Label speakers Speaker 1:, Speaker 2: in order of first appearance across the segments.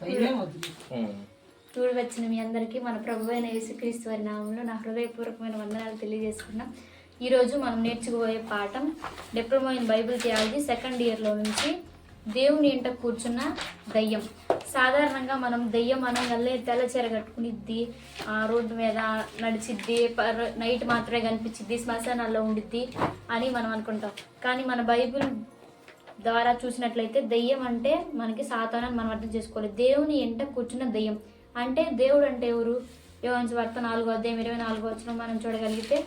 Speaker 1: భయమే
Speaker 2: చూడు వచ్చిన మీ అందరికీ మన ప్రభు అయిన యేసుక్రీస్తు వారి నామంలో నా హృదయపూర్వకమైన వందనాలు తెలియజేసుకున్నాం. ఈరోజు మనం నేర్చుకుపోయే పాఠం diploma in Bible theology second ఇయర్లో నుంచి దేవుని ఇంట కూర్చున్న దయ్యం. సాధారణంగా మనం దయ్యం అనగానే తెల్లచీర కట్టుకునిద్ది ఆ రోడ్డు మీద నడిచిద్ది పర్- నైట్ మాత్రమే కనిపించిద్ది శ్మశానాల్లో ఉండిద్ది అని మనం అనుకుంటాం. కానీ మన బైబిల్ ద్వారా చూసినట్లయితే దెయ్యం అంటే మనకి సాతానని మనం అర్థం చేసుకోవాలి. దేవుని ఎంట కూర్చున్న దెయ్యం. అంటే దేవుడు అంటే ఎవరు? యోగన్స్ వార్త నాలుగో అధ్యాయం ఇరవై నాలుగో వచ్చిన మనం చూడగలిగితే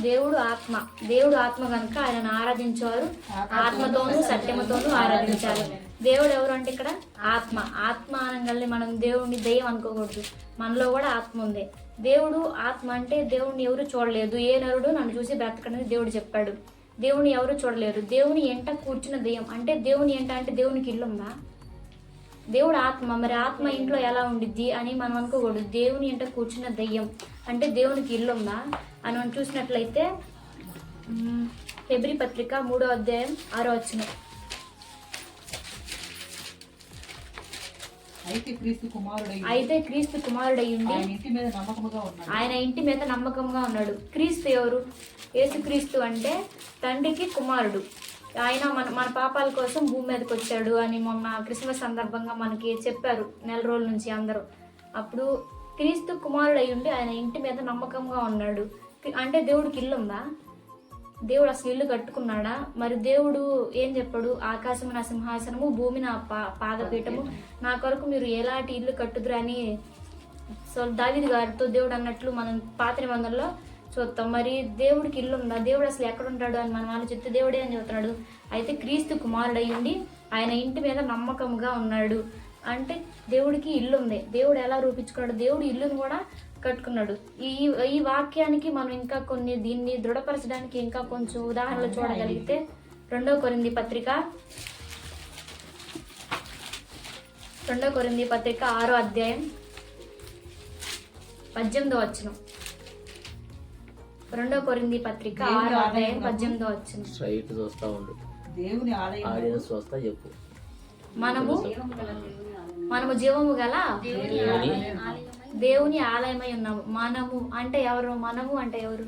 Speaker 2: దేవుడు ఆత్మ. దేవుడు ఆత్మ కనుక ఆయనను ఆరాధించేవారు. ఆత్మతోనూ సత్యమతోనూ ఆరాధించాలి. దేవుడు ఎవరు అంటే ఇక్కడ? ఆత్మ. ఆత్మ అనగానే మనం దేవుడిని దెయ్యం అనుకోకూడదు. మనలో కూడా ఆత్మ ఉంది. దేవుడు ఆత్మ అంటే దేవుడిని ఎవరు చూడలేదు. ఏ నరుడు నన్ను చూసి బ్రతకడని దేవుడు చెప్పాడు. దేవుని ఎవరు చూడలేరు. దేవుని ఎంట కూర్చున్న దెయ్యం. అంటే దేవుని ఎంట అంటే దేవునికి ఇల్లు ఉందా? దేవుడు ఆత్మ. మరి ఆత్మ ఇంట్లో ఎలా ఉండిద్ది అని మనం అనుకోకూడదు. దేవుని ఎంట కూర్చున్న దెయ్యం. అంటే దేవునికి ఇల్లు ఉందా? అని మనం చూసినట్లయితే ఫిబ్రి హెబ్రీ పత్రిక మూడో అధ్యాయం ఆరో వచ్చినాయి
Speaker 1: అయితే క్రీస్తు కుమారుడై
Speaker 2: అయితే క్రీస్తు కుమారుడయ్యుండి
Speaker 1: ఆయన ఇంటి మీద నమ్మకముగా ఉన్నాడు.
Speaker 2: ఆయన ఇంటి మీద నమ్మకంగా ఉన్నాడు. క్రీస్తు ఎవరు? యేసుక్రీస్తు అంటే తండ్రికి కుమారుడు. ఆయన మన మన పాపాల కోసం భూమి మీదకి వచ్చాడు అని మొన్న క్రిస్మస్ సందర్భంగా మనకి చెప్పారు నెల రోజుల నుంచి అందరూ. అప్పుడు క్రీస్తు కుమారుడు అయి ఉండి ఆయన ఇంటి మీద నమ్మకంగా ఉన్నాడు. అంటే దేవుడికి ఇల్లు ఉందా దేవుడు అసలు ఇల్లు కట్టుకున్నాడా? మరి దేవుడు ఏం చెప్పాడు? ఆకాశము నా సింహాసనము భూమి నా పా పాదపీఠము నా కొరకు మీరు ఎలాంటి ఇల్లు కట్టుదురు అని సో దావిది గారితో దేవుడు అన్నట్లు మనం పాత నిబంధనలో చూస్తాం మరి దేవుడికి ఇల్లు ఉందా దేవుడు అసలు ఎక్కడ ఉంటాడు అని మనం ఆలోచిస్తే దేవుడే అని చెబుతున్నాడు అయితే క్రీస్తు కుమారుడు అయ్యుండి ఆయన ఇంటి మీద నమ్మకంగా ఉన్నాడు. అంటే దేవుడికి ఇల్లు ఉంది దేవుడు ఎలా రూపించుకున్నాడు? దేవుడు ఇల్లును కూడా కట్టుకున్నాడు. ఈ ఈ వాక్యానికి మనం ఇంకా కొన్ని దీన్ని దృఢపరచడానికి ఇంకా కొంచెం ఉదాహరణలు చూడగలిగితే రెండో కొరింది పత్రిక రెండో కొరింది పత్రిక ఆరో అధ్యాయం పద్దెనిమిదో వచ్చిన రెండో కొరింది పత్రిక ఆరో అధ్యాయం పద్దెనిమిదో వచ్చిన
Speaker 3: స్ట్రైట్ చూస్తా ఉండు.
Speaker 1: దేవుని ఆలయం
Speaker 3: చూస్తా చెప్పు.
Speaker 2: మనము మనము జీవము గల
Speaker 3: దేవుని
Speaker 2: దేవుని ఆలయమై ఉన్నాము. మనము అంటే ఎవరు? మనము అంటే ఎవరు?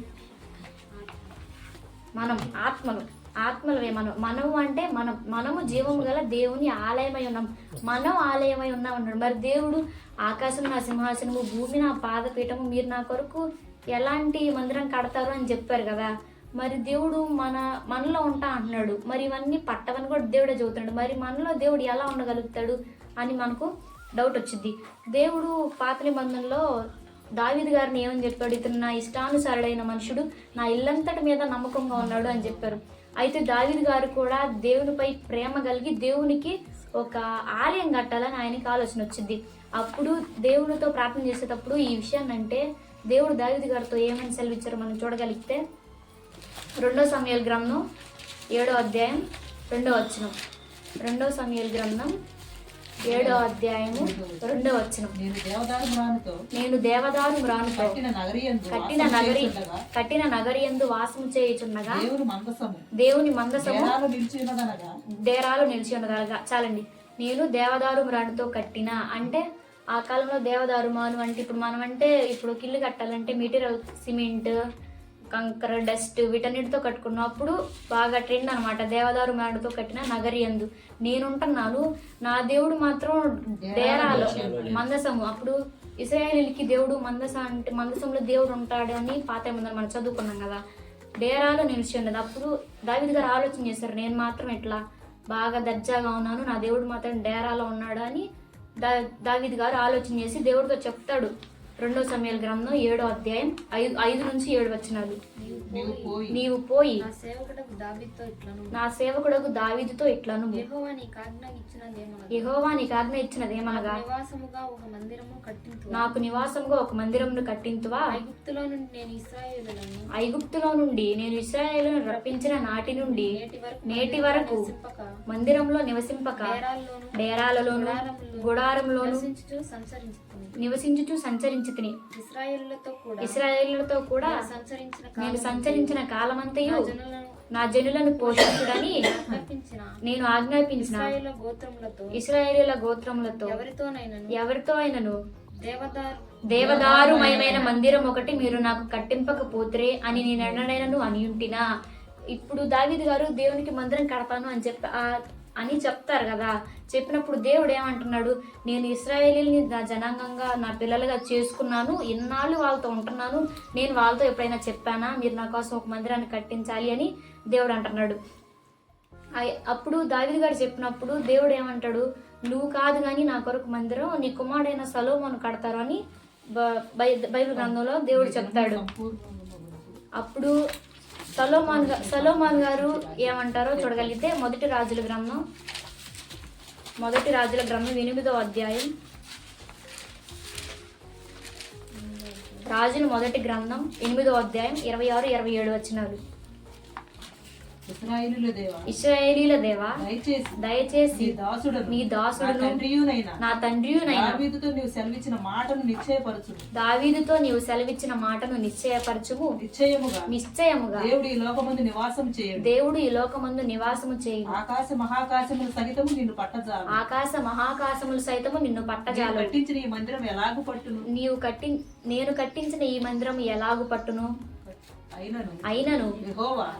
Speaker 2: మనం ఆత్మలు. ఆత్మలవే మనం. మనము అంటే మనం. మనము జీవము గల దేవుని ఆలయమై ఉన్నాం. మనం ఆలయమై ఉన్నాం అన్నాడు. మరి దేవుడు ఆకాశం నా సింహాసనము భూమి నా పాదపీఠము మీరు నా కొరకు ఎలాంటి మందిరం కడతారు అని చెప్పారు కదా. మరి దేవుడు మన మనలో ఉంటా అంటున్నాడు. మరి ఇవన్నీ పట్టవని కూడా దేవుడే చెబుతున్నాడు. మరి మనలో దేవుడు ఎలా ఉండగలుగుతాడు అని మనకు డౌట్ వచ్చింది. దేవుడు పాత నిబంధనలో దావిద్ గారిని ఏమని చెప్పాడు? ఇతను నా ఇష్టానుసారుడైన మనుషుడు నా ఇల్లంతటి మీద నమ్మకంగా ఉన్నాడు అని చెప్పారు. అయితే దావిద్ గారు కూడా దేవునిపై ప్రేమ కలిగి దేవునికి ఒక ఆలయం కట్టాలని ఆయనకి ఆలోచన వచ్చింది. అప్పుడు దేవునితో ప్రార్థన చేసేటప్పుడు ఈ విషయాన్ని అంటే దేవుడు దావిద్ గారితో ఏమని సెలవిచ్చారో మనం చూడగలిగితే రెండో సమయాల గ్రంథం ఏడో అధ్యాయం రెండో వచనం. రెండో సమయాల గ్రంథం ఏడో అధ్యాయము రెండో వచనం.
Speaker 1: నేను దేవదారు మ్రానుతో
Speaker 2: రానుతో
Speaker 1: కట్టిన నగరి
Speaker 2: కట్టిన నగరి ఎందు వాసము చేయుచున్నగా
Speaker 1: దేవుని మందసము నేరాలు నిలిచి ఉన్నదనగా
Speaker 2: చాలండి. నేను దేవదారు మ్రానుతో కట్టిన అంటే ఆ కాలంలో దేవదారు మాను అంటే ఇప్పుడు మనం అంటే ఇప్పుడు ఒక ఇల్లు కట్టాలంటే మెటీరియల్ సిమెంట్ కంకర డస్ట్ వీటన్నిటితో కట్టుకున్నాం. అప్పుడు బాగా ట్రెండ్ అనమాట దేవదారు మ్రానుతో కట్టిన నగరి ఎందు. నేనుంటున్నాను. నా దేవుడు మాత్రం డేరాలో మందసము. అప్పుడు ఇస్రాయేలీలకి దేవుడు మందస అంటే మందసంలో దేవుడు ఉంటాడు అని పాత ముందని మనం చదువుకున్నాం కదా. డేరాలో నిలిచి ఉన్నది అప్పుడు దావిద్ గారు ఆలోచన చేశారు నేను మాత్రం ఎట్లా? బాగా దర్జాగా ఉన్నాను. నా దేవుడు మాత్రం డేరాలో ఉన్నాడు అని దా దావిద్ గారు ఆలోచన చేసి దేవుడితో చెప్తాడు. రెండో సమయాల గ్రంథం ఏడో అధ్యాయం ఐదు ఐదు నుంచి ఏడు వచ్చినాలు
Speaker 1: నీవు పోయి.
Speaker 2: నీవు పోయి.
Speaker 4: నా సేవకుడకు దావీదుతో ఇట్లను
Speaker 2: నా సేవకుడకు దావీదుతో ఇట్లను
Speaker 4: యెహోవా నీకు ఆజ్ఞ ఇచ్చినదేమనగా.
Speaker 2: యెహోవా నీకు
Speaker 4: నివాసముగా ఒక మందిరము కట్టించు
Speaker 2: నాకు నివాసంగా ఒక మందిరంను కట్టింతువా?
Speaker 4: ఐగుప్తులో నుండి నేను ఇస్రాయేలులను
Speaker 2: ఐగుప్తులో నుండి నేను ఇస్రాయేలును రప్పించిన నాటి నుండి
Speaker 4: నేటి వరకు
Speaker 2: నేటి వరకు
Speaker 4: సింపక
Speaker 2: మందిరంలో నివసింపక.
Speaker 4: డేరాల్లోను
Speaker 2: గుడారంలోను
Speaker 4: నివసించుచు సంచరించుకుని.
Speaker 2: నివసించుచు సంచరించుకుని
Speaker 4: ఇస్రాయేలులతో కూడా
Speaker 2: నేను సంచరించిన కాలమంతయు నా జనులను పోషించుడని నేను ఆజ్ఞాపించిన ఇస్రాయేలీల గోత్రములతో ఎవరితో అయినను?
Speaker 4: దేవదారు
Speaker 2: దేవదారుమయమైన మందిరం ఒకటి మీరు నాకు కట్టింపకపోతురే అని నేను ఎన్నడైనను అని ఉంటినా ఇప్పుడు దావీదు గారు దేవునికి మందిరం కడతాను అని చెప్పి ఆ- అని చెప్తారు కదా. చెప్పినప్పుడు దేవుడు ఏమంటున్నాడు? నేను ఇస్రాయేలీని నా జనాంగంగా నా పిల్లలుగా చేసుకున్నాను. ఇన్నాళ్ళు వాళ్ళతో ఉంటున్నాను. నేను వాళ్ళతో ఎప్పుడైనా చెప్పానా? మీరు నా కోసం ఒక మందిరాన్ని కట్టించాలి అని దేవుడు అంటున్నాడు. అప్పుడు దావిది గారు చెప్పినప్పుడు దేవుడు ఏమంటాడు? నువ్వు కాదు కానీ నా కొరకు మందిరం నీ కుమారుడైన సలోమోను కడతారు అని బ- బై- బైబిల్ గ్రంథంలో దేవుడు చెప్తాడు. అప్పుడు సలోమాన్ సలోమాన్ గారు ఏమంటారో చూడగలిగితే మొదటి రాజుల గ్రంథం మొదటి రాజుల గ్రంథం ఎనిమిదో అధ్యాయం. రాజుల మొదటి గ్రంథం ఎనిమిదో అధ్యాయం ఇరవై ఆరు ఇరవై ఏడు వచ్చినారు
Speaker 1: ఇస్రాయేలుల దేవా దయచేసి నీ దాసుడను
Speaker 2: నీ
Speaker 1: తండ్రియునైనా దావీదుతో నీవు సెలవిచ్చిన మాటను నిశ్చయపరచు
Speaker 2: దావీదుతో నీవు సెలవిచ్చిన మాటను నిశ్చయపరచుము.
Speaker 1: నిశ్చయముగా
Speaker 2: నిశ్చయముగా
Speaker 1: దేవుడు ఈ లోకమందు నివాసం చేయడు
Speaker 2: దేవుడు ఈ లోకమందు నివాసము చేయి
Speaker 1: ఆకాశ మహాకాశములు సహితము నిన్ను పట్టజాలు
Speaker 2: ఆకాశ మహాకాశములు సైతము నిన్ను పట్టజాలు
Speaker 1: కట్టించిన ఈ మందిరం ఎలాగు పట్టును?
Speaker 2: నీవు కట్టి నేను కట్టించిన ఈ మందిరం ఎలాగు పట్టును?
Speaker 1: అయినను.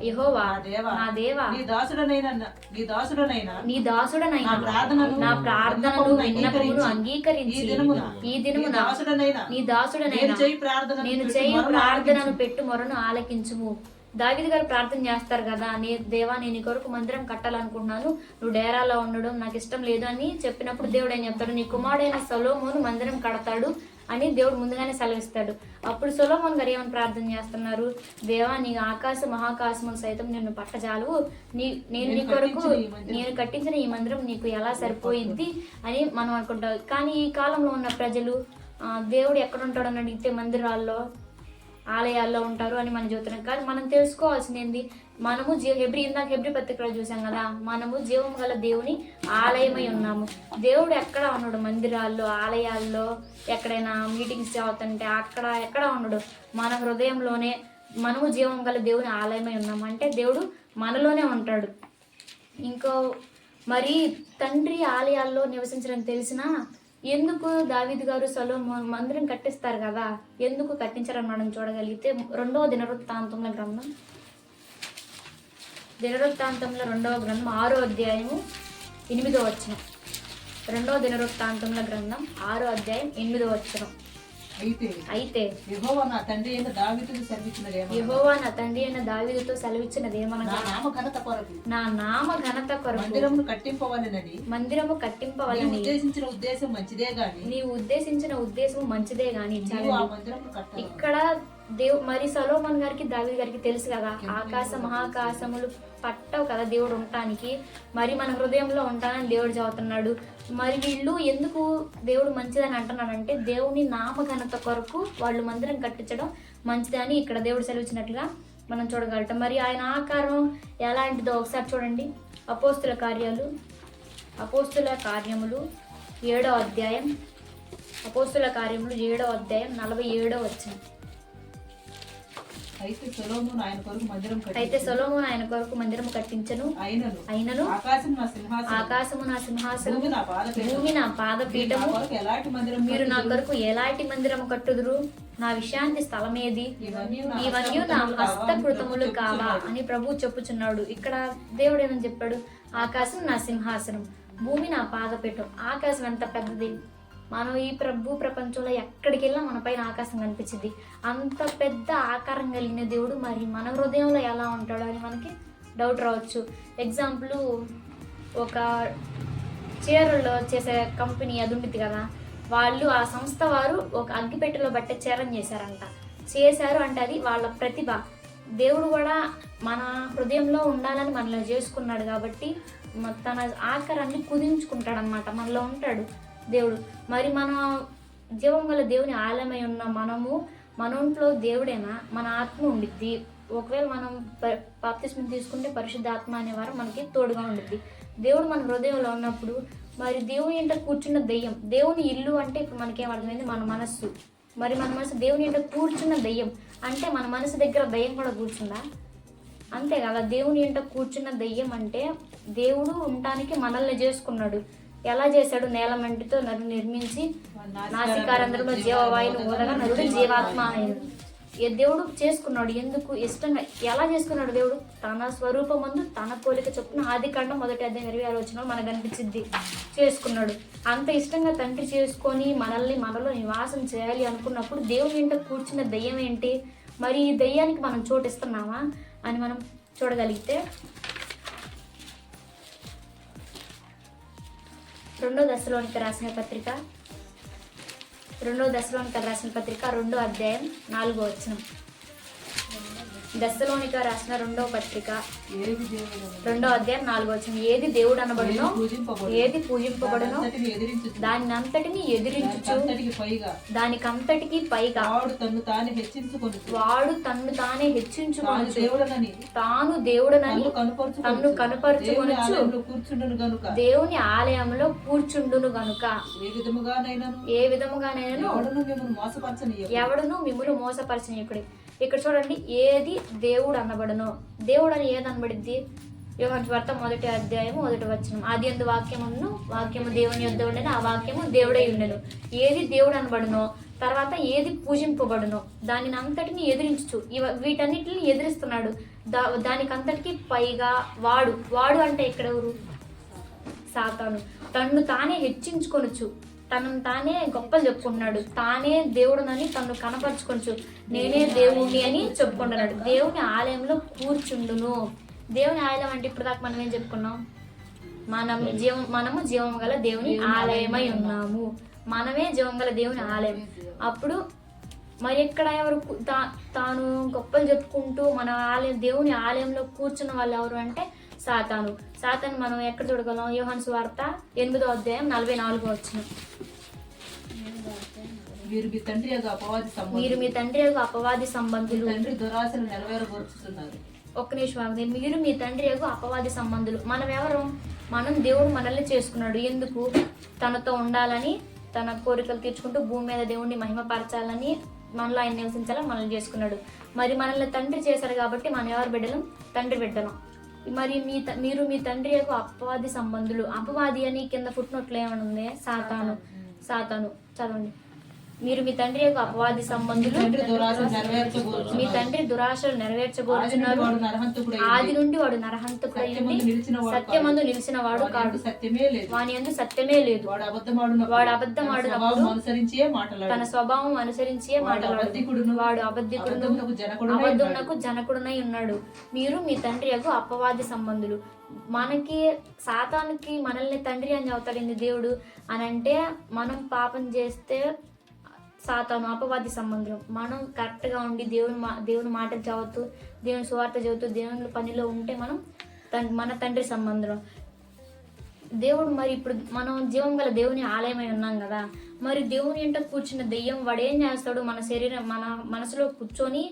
Speaker 1: యెహోవా. నా దేవా.
Speaker 2: నా దేవా.
Speaker 1: నీ దాసుడనైనా నీ దాసుడనైనా
Speaker 2: నీ దాసుడనైనా
Speaker 1: నా ప్రార్థనను
Speaker 2: నా ప్రార్థనను విన్నపమును అంగీకరించి
Speaker 1: ఈ దినమున
Speaker 2: ఈ
Speaker 1: నీ
Speaker 2: దినమున
Speaker 1: దాసుడనైనా
Speaker 2: నీ
Speaker 1: నేను
Speaker 2: దాసుడనైనా
Speaker 1: చేయి ప్రార్థన
Speaker 2: నేను చేయు ప్రార్థనను పెట్టు మొరను ఆలకించుము. దావిది గారు ప్రార్థన చేస్తారు కదా నీ దేవా నేను నీ కొరకు మందిరం కట్టాలనుకుంటున్నాను. నువ్వు డేరాలో ఉండడం నాకు ఇష్టం లేదు అని చెప్పినప్పుడు దేవుడు ఏం చెప్తాడు? నీ కుమారుడైన సొలోమోను మందిరం కడతాడు. అని దేవుడు ముందుగానే సెలవిస్తాడు. అప్పుడు సొలోమోన్ గారు ఏమని ప్రార్థన చేస్తున్నారు? దేవా నీ ఆకాశ మహాకాశములు సైతం నిన్ను పట్టజాలు నీ నేను నీ కొరకు నేను కట్టించిన ఈ మందిరం నీకు ఎలా సరిపోయిద్ది అని మనం అనుకుంటాం. కానీ ఈ కాలంలో ఉన్న ప్రజలు దేవుడు ఎక్కడ ఉంటాడు అని అడిగితే మందిరాల్లో ఆలయాల్లో ఉంటారు అని మనం చెబుతున్నాం కానీ మనం తెలుసుకోవాల్సింది మనము జీ హెబ్రి ఇందాక హెబ్రి పత్రికలో చూసాం కదా మనము జీవం గల దేవుని ఆలయమై ఉన్నాము. దేవుడు ఎక్కడ ఉన్నాడు మందిరాల్లో ఆలయాల్లో ఎక్కడైనా మీటింగ్స్ అవుతుంటే అక్కడ ఎక్కడ ఉన్నాడు మన హృదయంలోనే మనము జీవం గల దేవుని ఆలయమై ఉన్నాము. అంటే దేవుడు మనలోనే ఉంటాడు. ఇంకో మరి తండ్రి ఆలయాల్లో నివసించడం తెలిసినా ఎందుకు దావిద్ గారు సలో మందిరం కట్టిస్తారు కదా? ఎందుకు కట్టించారని మనం చూడగలిగితే రెండవ దినవృత్తాంతంలో గ్రంథం. దినవృత్తాంతంలో రెండవ గ్రంథం ఆరో అధ్యాయము ఎనిమిదో వచ్చిన రెండవ దినవృత్తాంతంలో గ్రంథం ఆరో అధ్యాయం ఎనిమిదో వచనం.
Speaker 1: అయితే యెహోవా నా తండ్రి అయిన దావీదుకు సెలవిచ్చినదేమో
Speaker 2: యెహోవా నా తండ్రి అయిన దావీదుతో
Speaker 1: నా నామ ఘనత కొరకు.
Speaker 2: నా నామ ఘనత కొరకు.
Speaker 1: మందిరమును కట్టింపవాలనని.
Speaker 2: మందిరము కట్టింపవలని
Speaker 1: ఉద్దేశించిన ఉద్దేశం మంచిదే గాని.
Speaker 2: నీవు ఉద్దేశించిన ఉద్దేశం మంచిదే గాని ఇక్కడ దేవు మరి సలోమన్ గారికి దావి గారికి తెలుసు కదా ఆకాశ మహాకాశములు పట్టవు కదా దేవుడు ఉండటానికి. మరి మన హృదయంలో ఉంటానని దేవుడు చదువుతున్నాడు. మరి వీళ్ళు ఎందుకు దేవుడు మంచిదని అంటున్నాడంటే దేవుని నామఘనత కొరకు వాళ్ళు మందిరం కట్టించడం మంచిదని ఇక్కడ దేవుడు సెలవిచ్చినట్లుగా మనం చూడగలుగుతాం. మరి ఆయన ఆకారం ఎలాంటిదో ఒకసారి చూడండి. అపోస్తుల కార్యాలు అపోస్తుల కార్యములు ఏడో అధ్యాయం అపోస్తుల కార్యములు ఏడో అధ్యాయం నలభై ఏడో వచ్చింది
Speaker 1: అయితే సొలొమోను ఆయన కొరకు మందిరం కట్టి
Speaker 2: అయితే సొలోమోన్ ఆయన కొరకు మందిరము కట్టించను.
Speaker 1: అయినను.
Speaker 2: ఆకాశము నా సింహాసనం
Speaker 1: భూమి నా
Speaker 2: పాదపీఠము.
Speaker 1: కొరకు ఎలాంటి మందిరం
Speaker 2: మీరు నా? కొరకు ఎలాంటి మందిరము కట్టుదురు? నా విషయానికి స్థలమేది?
Speaker 1: ఇవన్నీ నా
Speaker 2: ఇవన్నీ నా హస్తకృతములు కావా. అని ప్రభు చెప్పుచున్నాడు. ఇక్కడ దేవుడు ఏమని చెప్పాడు? ఆకాశం నా సింహాసనం. భూమి నా పాదపీఠం. ఆకాశం ఎంత పెద్దది? మనం ఈ ప్రభు ప్రపంచంలో ఎక్కడికి వెళ్ళినా మన పైన ఆకాశం కనిపించింది అంత పెద్ద ఆకారం కలిగిన దేవుడు మరి మన హృదయంలో ఎలా ఉంటాడో అని మనకి డౌట్ రావచ్చు. ఎగ్జాంపుల్ ఒక చీరల్లో చేసే కంపెనీ అది ఉంటుంది కదా వాళ్ళు ఆ సంస్థ వారు ఒక అగ్గిపెట్టెలో బట్టే చీరని చేశారంట. చేశారు అంటే అది వాళ్ళ ప్రతిభ. దేవుడు కూడా మన హృదయంలో ఉండాలని మనలో చేసుకున్నాడు కాబట్టి తన ఆకారాన్ని కుదించుకుంటాడు అనమాట మనలో ఉంటాడు. దేవుడు. మరి మన జీవం గల దేవుని ఆలయమై ఉన్న మనము మన ఇంట్లో దేవుడేనా? మన ఆత్మ ఉండిద్ది. ఒకవేళ మనం బాప్తిస్మం తీసుకుంటే పరిశుద్ధాత్మ అనేవారు మనకి తోడుగా ఉండిద్ది. దేవుడు మన హృదయంలో ఉన్నప్పుడు మరి దేవుని ఇంట కూర్చున్న దెయ్యం దేవుని ఇల్లు అంటే ఇప్పుడు మనకేం అర్థమైంది? మన మనస్సు. మరి మన మనసు దేవుని ఇంట కూర్చున్న దెయ్యం అంటే మన మనసు దగ్గర దయ్యం కూడా కూర్చుందా? అంతే కదా దేవుని ఇంట కూర్చున్న దెయ్యం అంటే దేవుడు ఉండటానికి మనల్ని చేసుకున్నాడు. ఎలా చేశాడు నేల మంటితో నరు నిర్మించి నాసికారంధ్రంలో జీవవాయును ఊదగా నరుడు జీవాత్మ ఏ దేవుడు చేసుకున్నాడు? ఎందుకు? ఇష్టంగా ఎలా చేసుకున్నాడు దేవుడు? తన స్వరూపమందు తన పోలిక చొప్పున ఆది కాండం మొదటి అధ్యాయం ఇరవై ఆరు వచ్చిన మనకు అనిపించింది. చేసుకున్నాడు. అంత ఇష్టంగా తండ్రి చేసుకొని మనల్ని మనలో నివాసం చేయాలి అనుకున్నప్పుడు దేవుని ఇంట కూర్చున్న దయ్యం ఏంటి? మరి ఈ దయ్యానికి మనం చోటిస్తున్నామా అని మనం చూడగలిగితే రెండో దశలోనికి రాసిన పత్రిక. రెండో దశలోనికి రాసిన పత్రిక రెండో అధ్యాయం నాలుగో వచ్చినాం దశలోనిక రాసిన రెండో పత్రిక. రెండో అధ్యాయం నాలుగో వచనం. ఏది దేవుడు అనబడునో ఏది పూజింపబడునో
Speaker 1: ఎదిరించు
Speaker 2: దాని అంతటిని
Speaker 1: పైగా.
Speaker 2: దానికంతటికి పైగా.
Speaker 1: వాడు తన్ను తాను హెచ్చించుకొని
Speaker 2: వాడు తన్ను తానే
Speaker 1: తాను
Speaker 2: హెచ్చించుకొనొచ్చు
Speaker 1: దేవుడనని.
Speaker 2: తాను దేవుడనని
Speaker 1: తన్ను కనుపరుచు
Speaker 2: తన్ను కనపరుచుకొనొచ్చు
Speaker 1: కూర్చుండను గనుక.
Speaker 2: దేవుని ఆలయంలో కూర్చుండును గనుక.
Speaker 1: ఏ విధముగానైనాను?
Speaker 2: ఏ విధముగానైనా
Speaker 1: ఎవడును మిమ్మల్ని మోసపరచని
Speaker 2: ఎవడును మిమ్ములు మోసపరచనీయకుడి? ఇక్కడ చూడండి ఏది దేవుడు అనబడను. దేవుడు అని ఏది అనబడిద్ది? యోహన్ వార్త మొదటి అధ్యాయము మొదటి వచనం. ఆది ఎందు వాక్యమును వాక్యము దేవుని యొద్ద ఉండేది ఆ వాక్యము దేవుడై ఉండను. ఏది దేవుడు అనబడునో తర్వాత ఏది పూజింపబడునో దానిని అంతటిని ఎదిరించు ఇవ వీటన్నిటిని ఎదిరిస్తున్నాడు. దా దానికంతటికి పైగా వాడు. వాడు అంటే ఇక్కడ ఎవరు సాతాను. తన్ను తానే హెచ్చించుకొనొచ్చు తనను తానే గొప్పలు చెప్పుకుంటున్నాడు. తానే దేవుడునని తను కనపరుచుకొనచ్చు నేనే దేవుణ్ణి అని చెప్పుకుంటున్నాడు. దేవుని ఆలయంలో కూర్చుండును. దేవుని ఆలయం అంటే ఇప్పుడు దాకా మనం ఏం చెప్పుకున్నాం? మనం జీవం మనము జీవం గల దేవుని ఆలయమై ఉన్నాము. మనమే జీవం గల దేవుని ఆలయం. అప్పుడు మరి ఎక్కడ ఎవరు తా- తాను గొప్పలు చెప్పుకుంటూ మన ఆలయం దేవుని ఆలయంలో కూర్చున్న వాళ్ళు ఎవరు అంటే సాతాను. సాతాను మనం ఎక్కడ చూడగలం? యోహాన్ సువార్త ఎనిమిదో అధ్యాయం నలభై నాలుగో వచ్చిన
Speaker 1: వీరు మీ తండ్రి యొక్క అపవాది
Speaker 2: మీరు మీ తండ్రి యొక్క అపవాది సంబంధులు.
Speaker 1: తండ్రి దురాశను నెరవేరగొరుచుతున్నారు
Speaker 2: ఒక్క నిమిషం ఆగండి. మీరు మీ తండ్రి యొక్క అపవాది సంబంధులు. మనం ఎవరు? మనం దేవుడు మనల్ని చేసుకున్నాడు. ఎందుకు? తనతో ఉండాలని తన కోరికలు తీర్చుకుంటూ భూమి మీద దేవుణ్ణి మహిమపరచాలని మనలో ఆయన నివసించాలని మనల్ని చేసుకున్నాడు. మరి మనల్ని తండ్రి చేశారు కాబట్టి మనం ఎవరు బిడ్డలం? తండ్రి బిడ్డలం. మరి మీ మీరు మీ తండ్రి యొక్క అపవాది సంబంధులు. అపవాది అని కింద ఏమని ఉంది? సాతాను. సాతాను. చదవండి. మీరు మీ తండ్రి యొక్క అపవాది సంబంధులు మీ తండ్రి దురాశలు
Speaker 1: నరహంతకుడై
Speaker 2: ఆది నుండి వాడు నరహంతకుడై
Speaker 1: సత్యమందు నిలిచిన వాడు యందు సత్యమే లేదు.
Speaker 2: వాని ఎందు సత్యమే లేదు.
Speaker 1: వాడు అబద్ధమాడునప్పుడు తన స్వభావం అనుసరించే మాటలాడు.
Speaker 2: తన స్వభావం అనుసరించే
Speaker 1: వాడు అబద్ధమునకు జనకుడునై
Speaker 2: ఉన్నాడు. మీరు మీ తండ్రి యొక్క అపవాది సంబంధులు. మనకి సాతానికి మనల్ని తండ్రి అని చెబుతాడండి దేవుడు? అని అంటే మనం పాపం చేస్తే సాతాను అపవాది సంబంధం. మనం కరెక్ట్గా ఉండి దేవుని మా దేవుని మాటలు చదువుతూ దేవుని సువార్త చదువుతూ దేవుని పనిలో ఉంటే మనం తన్ మన తండ్రి సంబంధం. దేవుడు మరి ఇప్పుడు మనం జీవం గల దేవుని ఆలయమై ఉన్నాం కదా. మరి దేవుని ఇంట కూర్చున్న దెయ్యం వాడు ఏం చేస్తాడు? మన శరీరం మన మనసులో కూర్చొని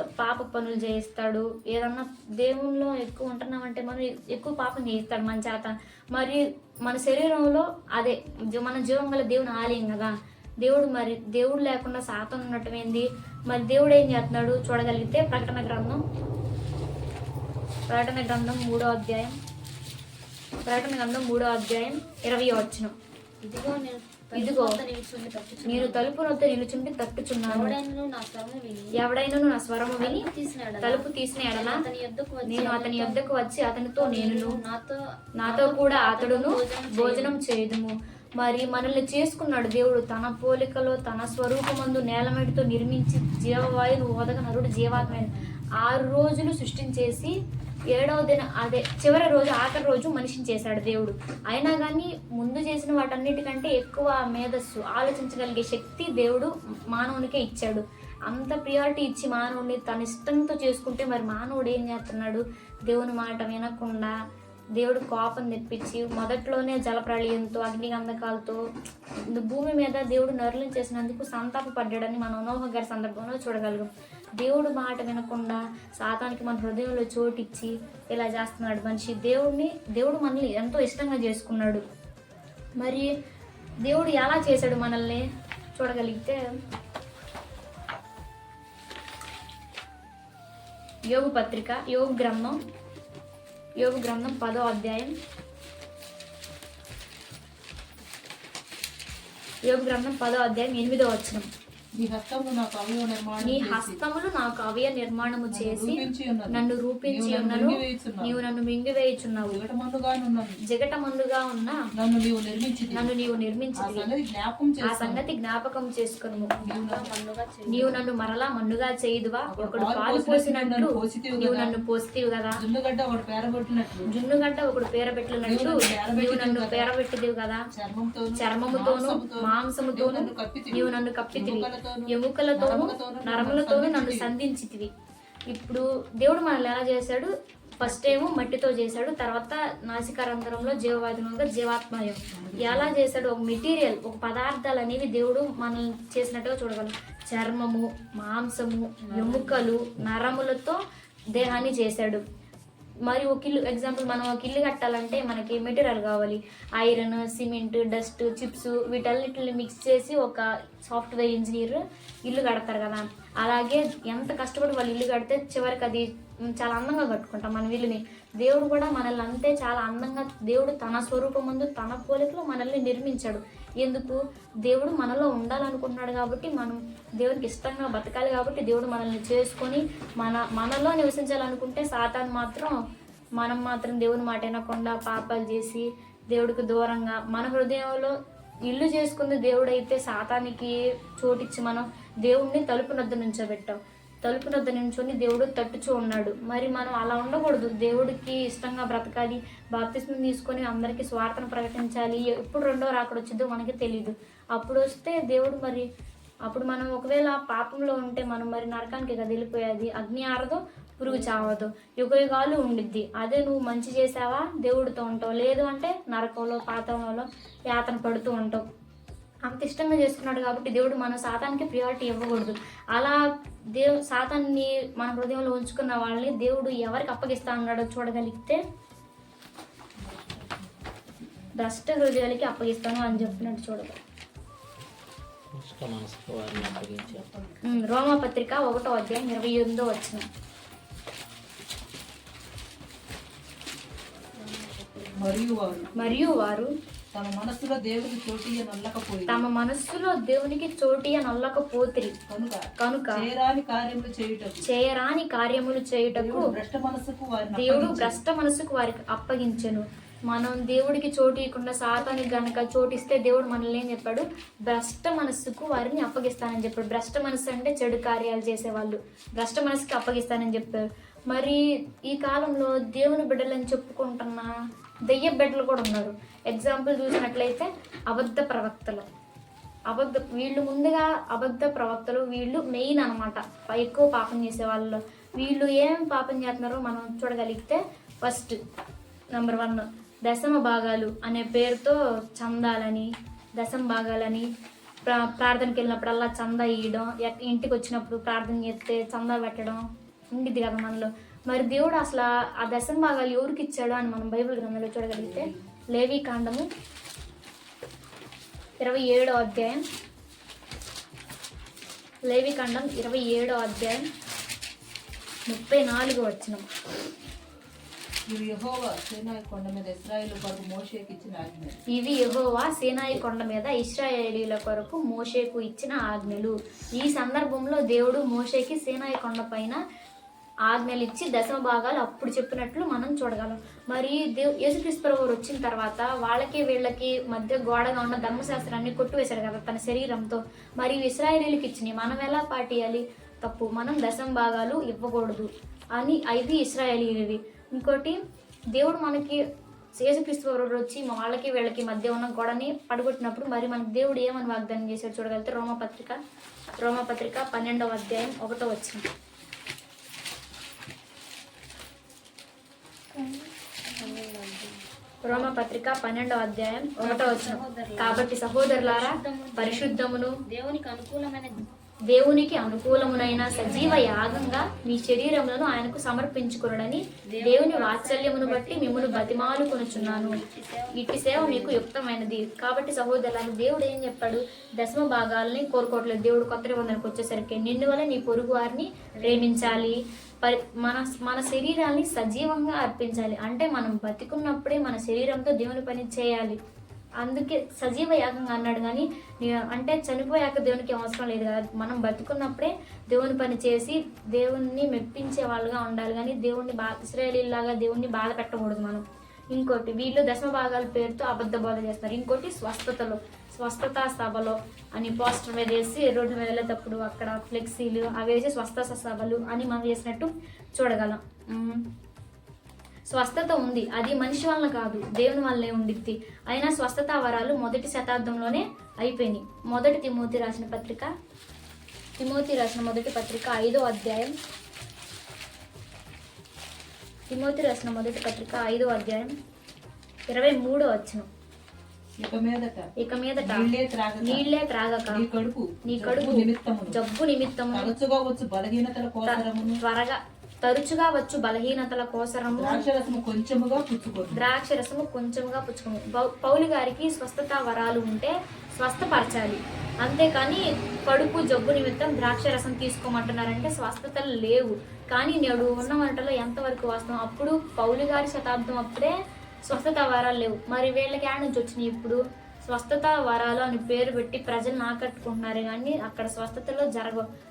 Speaker 2: పాప పనులు చేయిస్తాడు. ఏదన్నా దేవునిలో ఎక్కువ ఉంటున్నామంటే మనం ఎక్కువ పాపం చేయిస్తాడు మన చేత. మరి మన శరీరంలో అదే మన జీవం గల దేవుని ఆలయం కదా. దేవుడు మరి దేవుడు లేకుండా శాతం ఉన్నట్టు ఏంది? మరి దేవుడు ఏం చేస్తున్నాడు? చూడగలిగితే ప్రకటన గ్రంథం ప్రకటన గ్రంథం మూడో అధ్యాయం ప్రకటన గ్రంథం మూడో అధ్యాయం ఇరవై వచ్చిన
Speaker 4: ఇదిగో నేను
Speaker 2: ఇదిగో. నేను తలుపు నొద్ద నిలుచుండి తట్టుచున్నాను.
Speaker 4: ఎవడైనను నా స్వరము విని
Speaker 2: ఎవడైనను నా స్వరము విని
Speaker 4: తలుపు తీసిన ఎడల
Speaker 2: నేను అతని యొద్దకు వచ్చి అతనితో నేను
Speaker 4: నాతో
Speaker 2: నాతో కూడా అతడును భోజనం చేయుదుము. మరి మనల్ని చేసుకున్నాడు దేవుడు. తన పోలికలో తన స్వరూపమందు నేలమెడితో నిర్మించి జీవవాయువు ఓదక నరుడు జీవాత్మైన ఆరు రోజులు సృష్టించేసి ఏడవ దిన అదే చివరి రోజు ఆఖరి రోజు మనిషిని చేశాడు దేవుడు. అయినా కానీ ముందు చేసిన వాటన్నిటికంటే ఎక్కువ మేధస్సు ఆలోచించగలిగే శక్తి దేవుడు మానవునికే ఇచ్చాడు. అంత ప్రియారిటీ ఇచ్చి మానవుడిని తన ఇష్టంతో చేసుకుంటే మరి మానవుడు ఏం చేస్తున్నాడు? దేవుని మాట వినకుండా దేవుడు కోపం తెప్పించి మొదట్లోనే జలప్రళయంతో అగ్నిగంధకాలతో భూమి మీద దేవుడు నరులు చేసినందుకు సంతాపపడ్డాడని మనం నోహ గారి సందర్భంలో చూడగలం దేవుడు మాట వినకుండా సాతానికి మన హృదయంలో చోటిచ్చి ఇలా చేస్తున్నాడు మనిషి. దేవుడిని దేవుడు మనల్ని ఎంతో ఇష్టంగా చేసుకున్నాడు. మరి దేవుడు ఎలా చేశాడు మనల్ని చూడగలిగితే? యోగ పత్రిక యోగ గ్రంథం యోగు గ్రంథం పదో అధ్యాయం. యోగ గ్రంథం పదో అధ్యాయం ఎనిమిదో వచనం.
Speaker 1: నీ
Speaker 2: హస్తములు నాకు అవయ నిర్మాణము చేసి. నన్ను రూపించి ఉన్నను. నీవు నన్ను మింగివేయుచున్నావు. జగట ముందుగా ఉన్న
Speaker 1: నన్ను నీవు నిర్మించింది
Speaker 2: నన్ను నీవు నిర్మించి ఆ సంగతి జ్ఞాపకం చేసుకును
Speaker 1: నీవు నన్ను
Speaker 2: మరలా మన్నుగా చేయుదువా?
Speaker 1: ఒకడు
Speaker 2: ఒకడు
Speaker 1: పాలు పోసినట్లు పోసితివి
Speaker 2: నీవు. నన్ను పోసితివి కదా.
Speaker 1: జున్నుగడ్డ ఒకటి పేరబొట్టినట్లు
Speaker 2: జున్నుగడ్డ ఒకడు పేరబెట్టినట్టు
Speaker 1: నీవు నన్ను పేరబెట్టిదివి
Speaker 2: కదా. చర్మముతోను
Speaker 1: మాంసముతోను
Speaker 2: మాంసముతోను
Speaker 1: నీవు నన్ను కప్పితివి. ఎముకలతోను,
Speaker 2: ఎముకలతోను
Speaker 1: నరములతోను నన్ను
Speaker 2: సంధించితివి. ఇప్పుడు దేవుడు మనల్ని ఎలా చేశాడు? ఫస్ట్ ఏమో మట్టితో చేశాడు తర్వాత నాసికారంతరంలో జీవవాదినంగా జీవాత్మయం ఎలా చేశాడు? ఒక మెటీరియల్ ఒక పదార్థాలు అనేవి దేవుడు మనల్ని చేసినట్టుగా చూడగలం చర్మము మాంసము ఎముకలు నరములతో దేహాన్ని చేశాడు. మరి ఒక ఇల్లు ఎగ్జాంపుల్ మనం ఒక ఇల్లు కట్టాలంటే మనకి మెటీరియల్ కావాలి. ఐరన్ సిమెంట్ డస్ట్ చిప్స్ వీటన్నిటిని మిక్స్ చేసి ఒక సాఫ్ట్వేర్ ఇంజనీర్ ఇల్లు కడతారు కదా. అలాగే ఎంత కష్టపడి వాళ్ళు ఇల్లు కడితే చివరికి అది చాలా అందంగా కట్టుకుంటాం మన ఇల్లుని. దేవుడు కూడా మనల్ని అంతే చాలా అందంగా దేవుడు తన స్వరూపం ముందు తన పోలికలో మనల్ని నిర్మించాడు. ఎందుకు? దేవుడు మనలో ఉండాలనుకుంటున్నాడు కాబట్టి మనం దేవునికి ఇష్టంగా బతకాలి కాబట్టి దేవుడు మనల్ని చేసుకొని మన మనలో నివసించాలనుకుంటే సాతాన్ మాత్రం మనం మాత్రం దేవుని మాట వినకుండా పాపాలు చేసి దేవుడికి దూరంగా మన హృదయంలో ఇల్లు చేసుకుంది దేవుడైతే సాతానికి చోటిచ్చి మనం దేవుణ్ణి తలుపు నద్ద నుంచోబెట్టాం. తలుపు వద్ద నుంచొని దేవుడు తట్టుచూ ఉన్నాడు. మరి మనం అలా ఉండకూడదు. దేవుడికి ఇష్టంగా బ్రతకాలి. బాప్తిస్మం తీసుకొని అందరికీ స్వార్థను ప్రకటించాలి. ఎప్పుడు రెండో రాకడ వచ్చిందో మనకి తెలియదు అప్పుడు వస్తే దేవుడు మరి అప్పుడు మనం ఒకవేళ పాపంలో ఉంటే మనం మరి నరకానికి కదా వెళ్ళిపోయేది అగ్ని ఆరదు పురుగు చావదు. యుగ యుగాలు ఉండిద్ది. అదే నువ్వు మంచి చేసావా దేవుడితో ఉంటావు. లేదు అంటే నరకంలో పాతంలో యాతన పడుతూ ఉంటావు. అంత ఇష్టంగా చేసుకున్నాడు కాబట్టి దేవుడు మన సాతానికి ప్రియారిటీ ఇవ్వకూడదు. అలా దేవు సాతాన్ని మన హృదయంలో ఉంచుకున్న వాళ్ళని దేవుడు ఎవరికి అప్పగిస్తా ఉన్నాడో చూడగలిగితే భ్రష్ట హృదయాలకి అప్పగిస్తాను అని చెప్పినట్టు ఉమ్, రోమాపత్రిక ఒకటో అధ్యాయం ఇరవై ఎనిమిదో వచ్చిన
Speaker 1: మరియు వారు
Speaker 2: మరియు వారు
Speaker 1: తమ మనస్సులో దేవుడికి చోటియ నల్లకపోయి
Speaker 2: తమ మనస్సులో దేవునికి చోటియ నల్లకపోతిరి
Speaker 1: కనుక
Speaker 2: కనుక
Speaker 1: చేరాని కార్యములు చేయుటకు
Speaker 2: చేయరాని కార్యములు చేయుటకు
Speaker 1: భ్రష్ట మనస్సుకు వారిని
Speaker 2: దేవుడు భ్రష్ట మనసుకు వారికి అప్పగించెను. మనం దేవుడికి చోటు ఇవ్వకుండా సాతానికి గనక చోటిస్తే దేవుడు మనల్ని ఏం చెప్పాడు? భ్రష్ట మనస్సుకు వారిని అప్పగిస్తానని చెప్పాడు. భ్రష్ట మనస్సు అంటే చెడు కార్యాలు చేసేవాళ్ళు. భ్రష్ట మనసుకి అప్పగిస్తానని చెప్పారు మరి ఈ కాలంలో దేవుని బిడ్డలని చెప్పుకుంటున్న దెయ్య బిడ్డలు కూడా ఉన్నారు. ఎగ్జాంపుల్ చూసినట్లయితే అబద్ధ ప్రవక్తలు. అబద్ధ వీళ్ళు ముందుగా అబద్ధ ప్రవక్తలు వీళ్ళు మెయిన్ అనమాట ఎక్కువ పాపం చేసే వాళ్ళు. వీళ్ళు ఏం పాపం చేస్తున్నారో మనం చూడగలిగితే ఫస్ట్ నెంబర్ వన్ దశమ భాగాలు అనే పేరుతో చందాలని దశమ భాగాలని ప్రా ప్రార్థనకి వెళ్ళినప్పుడల్లా చందా ఇవ్వడం ఇంటికి వచ్చినప్పుడు ప్రార్థన చేస్తే చందా పెట్టడం ఉండిద్ది కదా మనలో. మరి దేవుడు అసలు ఆ- దశమ భాగాలు ఎవరికి ఇచ్చాడు అని మనం బైబిల్ గ్రంథంలో చూడగలిగితే లేవి కాండము ఇరవై ఏడో అధ్యాయం. లేవికాండం ఇరవై ఏడో అధ్యాయం ముప్పై నాలుగు వచ్చిన
Speaker 1: ఇవి యెహోవా సేనాయి కొండ మీద ఇస్రాయేల్ కొరకు మోషేకి ఇచ్చిన ఆజ్ఞ
Speaker 2: ఇవి యెహోవా సేనాయి కొండ మీద ఇస్రాయేలీల కొరకు మోషేకు ఇచ్చిన ఆజ్ఞలు. ఈ సందర్భంలో దేవుడు మోషేకి సేనాయి కొండ పైన ఆజ్ఞలు ఇచ్చి దశమ భాగాలు అప్పుడు చెప్పినట్లు మనం చూడగలం. మరి దేవ్ యేసుక్రీస్తు వచ్చిన తర్వాత వాళ్ళకి వీళ్ళకి మధ్య గోడగా ఉన్న ధర్మశాస్త్రాన్ని కొట్టువేశాడు కదా తన శరీరంతో. మరి ఇవి ఇస్రాయేలీలకు ఇచ్చినాయి మనం ఎలా పాటియాలి? తప్పు. మనం దశమ భాగాలు ఇవ్వకూడదు అని ఇది ఇస్రాయేలీవి ఇంకోటి దేవుడు మనకి యేసుక్రీస్తు వచ్చి మా వాళ్ళకి వీళ్ళకి మధ్య ఉన్న గోడని పడగొట్టినప్పుడు మరి మనకి దేవుడు ఏమని వాగ్దానం చేశాడు చూడగలిగితే రోమపత్రిక రోమపత్రిక పన్నెండవ అధ్యాయం ఒకటో వచ్చింది రోమపత్రిక పన్నెండవ అధ్యాయం ఒకటో వచ్చిన కాబట్టి సహోదరులారా పరిశుద్ధమును
Speaker 4: దేవునికి అనుకూలమైన
Speaker 2: దేవునికి అనుకూలమునైన సజీవ యాగంగా మీ శరీరములను ఆయనకు సమర్పించుకునడని దేవుని వాత్సల్యమును బట్టి మిమ్మల్ని బతిమాలు కొనుచున్నాను. ఇట్టి సేవ మీకు యుక్తమైనది. కాబట్టి సహోదరులను దేవుడు ఏం చెప్పాడు? దశమ భాగాలని కోరుకోవట్లేదు. దేవుడు కొత్త నిబంధనకు వచ్చేసరికి నిన్ను వల్ల నీ పొరుగు వారిని ప్రేమించాలి. పరి మన మన శరీరాన్ని సజీవంగా అర్పించాలి. అంటే మనం బతికున్నప్పుడే మన శరీరంతో దేవుని పని చేయాలి. అందుకే సజీవ యాగంగా అన్నాడు కానీ అంటే చనిపోయాక దేవునికి అవసరం లేదు కదా. మనం బతుకున్నప్పుడే దేవుని పని చేసి దేవుణ్ణి మెప్పించే వాళ్ళుగా ఉండాలి కానీ దేవుణ్ణి బా ఇస్రాయలీలాగా దేవుణ్ణి బాధ పెట్టకూడదు మనం. ఇంకోటి వీళ్ళు దశమ భాగాల పేరుతో అబద్ధ బోధ చేస్తారు ఇంకోటి స్వస్థతలో. స్వస్థత సభలో అని పోస్టర్ మీద వేసి రోడ్డు మీద వెళ్ళేటప్పుడు అక్కడ ఫ్లెక్సీలు అవి వేసి స్వస్థత సభలు అని మనం చేసినట్టు చూడగలం. స్వస్థత ఉంది. అది మనిషి వలన కాదు దేవుని వల్లనే ఉండిద్ది. అయినా స్వస్థత వరాలు మొదటి శతాబ్దంలోనే అయిపోయినాయి. మొదటి తిమోతి రాసిన పత్రిక తిమోతి రాసిన మొదటి పత్రిక ఐదో అధ్యాయం. తిమోతి రాసిన మొదటి పత్రిక ఐదో అధ్యాయం ఇరవై మూడో వచ్చినాం
Speaker 1: ఇక మీదట
Speaker 2: ఇక మీదట
Speaker 1: నీళ్ళే త్రాగక. నీ కడుపు
Speaker 2: నీ
Speaker 1: జబ్బు
Speaker 2: కడుపు
Speaker 1: నిమిత్తమును.
Speaker 2: జబ్బు నిమిత్తము
Speaker 1: తరచుగా వచ్చు బలహీనతల కోసరమును.
Speaker 2: త్వరగా తరచుగా వచ్చు బలహీనతల కోసరము.
Speaker 1: ద్రాక్షరసము కొంచెముగా పుచ్చుకొని
Speaker 2: ద్రాక్ష రసము కొంచెంగా పుచ్చుకోము పౌలు గారికి స్వస్థత వరాలు ఉంటే స్వస్థపరచాలి. అంతేకాని కడుపు జబ్బు నిమిత్తం ద్రాక్ష రసం తీసుకోమంటున్నారంటే స్వస్థతలు లేవు. కానీ నేడు ఉన్న వంటలో ఎంతవరకు వాస్తవం? అప్పుడు పౌలు గారి శతాబ్దం అప్పుడే స్వస్థత వరాలు లేవు. మరి వీళ్ళకి ఆడ నుంచి వచ్చినాయి ఇప్పుడు? స్వస్థత వరాలు అని పేరు పెట్టి ప్రజలను ఆకట్టుకుంటున్నారు కానీ అక్కడ స్వస్థతలో జరగవు.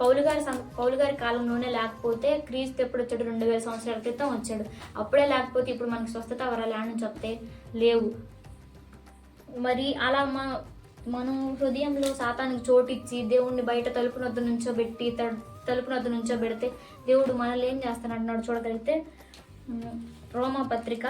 Speaker 2: పౌలు గారి సం- పౌలు గారి కాలంలోనే లేకపోతే క్రీస్తు ఎప్పుడు వచ్చాడు? రెండు వేల సంవత్సరాల క్రితం వచ్చాడు. అప్పుడే లేకపోతే ఇప్పుడు మనకి స్వస్థత వరాలు ఆడ నుంచి వస్తే లేవు. మరి అలా మా మనం హృదయంలో సాతానికి చోటిచ్చి దేవుణ్ణి బయట తలుపు నుంచో నుంచోబెట్టి త- తలుపు నుంచో నుంచోబెడితే దేవుడు మనల్ని ఏం చేస్తానంటున్నాడు చూడగలిగితే? ఉమ్, రోమా పత్రిక.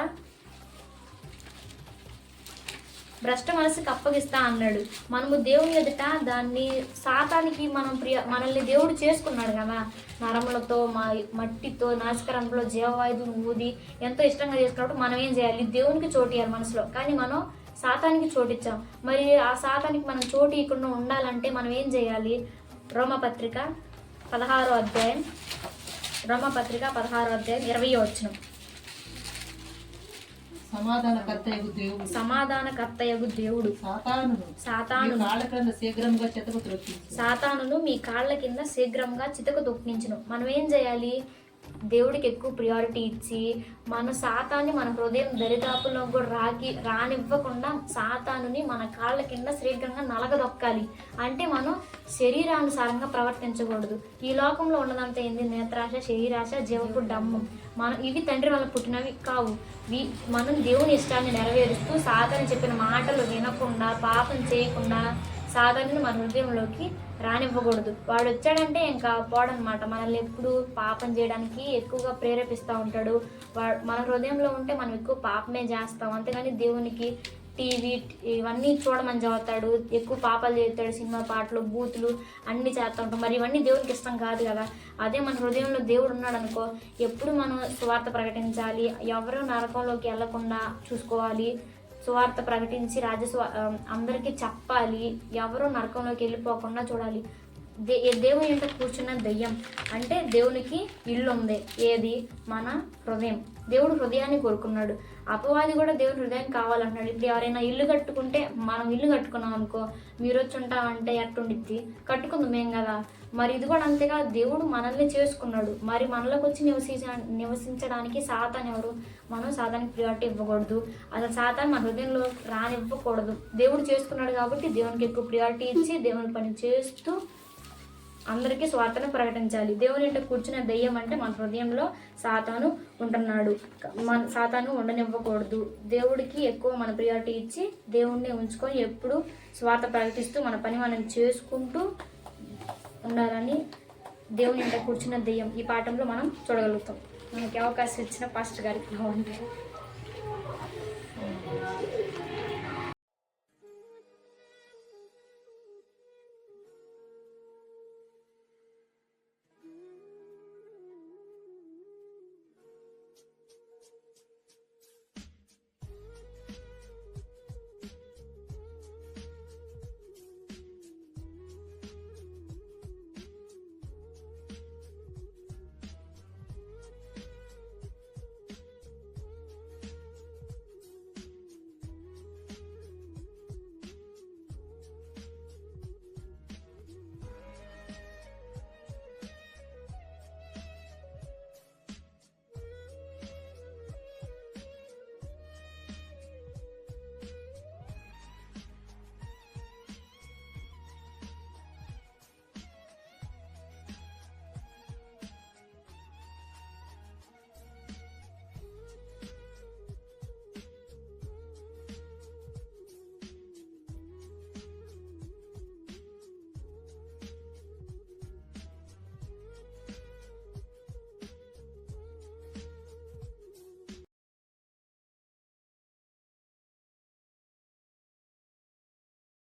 Speaker 2: భ్రష్ట మనసుకి అప్పగిస్తా అన్నాడు. మనము దేవుని ఎదుట దాన్ని సాతానికి మనం ప్రియ మనల్ని దేవుడు చేసుకున్నాడు కదా. నరములతో మా మట్టితో నాశకరంలో జీవవాయుధం ఊది ఎంతో ఇష్టంగా చేసుకున్నప్పుడు మనం ఏం చేయాలి? దేవునికి చోటు ఇవ్వాలి మనసులో. కానీ మనం సాతానికి చోటిచ్చాం మరి ఆ సాతానికి మనం చోటు ఇవ్వకుండా ఉండాలంటే మనం ఏం చేయాలి? రోమపత్రిక పదహారో అధ్యాయం. రోమపత్రిక పదహారో అధ్యాయం ఇరవై వచ్చిన
Speaker 1: సమాధానకర్తయగు దేవుడు.
Speaker 2: సమాధానకర్తయగు దేవుడు.
Speaker 1: సాతానును
Speaker 2: సాతాను.
Speaker 1: కాళ్ళ క్రింద శీఘ్రముగా చెతకు
Speaker 2: సాతానును మీ కాళ్ళ కింద శీఘ్రంగా చితక తొక్కించును. మనం ఏం చేయాలి? దేవుడికి ఎక్కువ ప్రియారిటీ ఇచ్చి మన సాతాన్ని మన హృదయం దరిదాపుల్లో కూడా రాకి రానివ్వకుండా సాతానుని మన కాళ్ళ కింద శీఘ్రంగా నలగదొక్కాలి. అంటే మనం శరీరానుసారంగా ప్రవర్తించకూడదు. ఈ లోకంలో ఉన్నదంతా ఏంది? నేత్రాశ శరీరాశ జీవపు డమ్మం. మనం ఇవి తండ్రి వల్ల పుట్టినవి కావు. వి మనం దేవుని ఇష్టాన్ని నెరవేరుస్తూ సాతాను చెప్పిన మాటలు వినకుండా పాపం చేయకుండా సాధారణ మన హృదయంలోకి రానివ్వకూడదు. వాడు వచ్చాడంటే ఇంకా పోడనమాట. మనల్ని ఎప్పుడు పాపం చేయడానికి ఎక్కువగా ప్రేరేపిస్తూ ఉంటాడు. వాడు మన హృదయంలో ఉంటే మనం ఎక్కువ పాపమే చేస్తాం. అంతేగాని దేవునికి టీవీ ఇవన్నీ చూడమని చదువుతాడు. ఎక్కువ పాపాలు చేస్తాడు. సినిమా పాటలు బూతులు అన్నీ చేస్తూ ఉంటాం. మరి ఇవన్నీ దేవునికి ఇష్టం కాదు కదా. అదే మన హృదయంలో దేవుడు ఉన్నాడు అనుకో ఎప్పుడు మనం స్వార్థ ప్రకటించాలి ఎవరు నరకంలోకి వెళ్ళకుండా చూసుకోవాలి సువార్త ప్రకటించి రాజస్వ అందరికీ చెప్పాలి. ఎవరు నరకంలోకి వెళ్ళిపోకుండా చూడాలి. దే దేవుని ఇంట కూర్చున్న దెయ్యం అంటే దేవునికి ఇల్లు ఉంది ఏది? మన హృదయం. దేవుడు హృదయాన్ని కోరుకున్నాడు. అపవాది కూడా దేవుని హృదయం కావాలంటున్నాడు. ఇప్పుడు ఎవరైనా ఇల్లు కట్టుకుంటే మనం ఇల్లు కట్టుకున్నాం అనుకో మీరు వచ్చి ఉంటామంటే ఎట్టుండిద్ది? కట్టుకుందాం ఏం కదా. మరి ఇది కూడా అంతేగా దేవుడు మనల్ని చేసుకున్నాడు. మరి మనలోకి వచ్చి నివసించ నివసించడానికి సాతాన్ ఎవరు? మనం సాతానికి ప్రియారిటీ ఇవ్వకూడదు. అసలు సాతాన్ మన హృదయంలో రానివ్వకూడదు. దేవుడు చేసుకున్నాడు కాబట్టి దేవునికి ఎక్కువ ప్రియారిటీ ఇచ్చి దేవుని పని చేస్తూ అందరికీ స్వార్థను ప్రకటించాలి. దేవుని ఇంట కూర్చునే దెయ్యం అంటే మన హృదయంలో సాతాను ఉంటున్నాడు. మన సాతాను ఉండనివ్వకూడదు. దేవుడికి ఎక్కువ మన ప్రియారిటీ ఇచ్చి దేవుణ్ణి ఉంచుకొని ఎప్పుడు స్వార్థ ప్రకటిస్తూ మన పని మనం చేసుకుంటూ ఉండాలని దేవుని ఇంట కూర్చున్న దెయ్యం. ఈ పాఠంలో మనం చూడగలుగుతాం. మనకి అవకాశం ఇచ్చిన పాస్టర్ గారికి బాగుంటుంది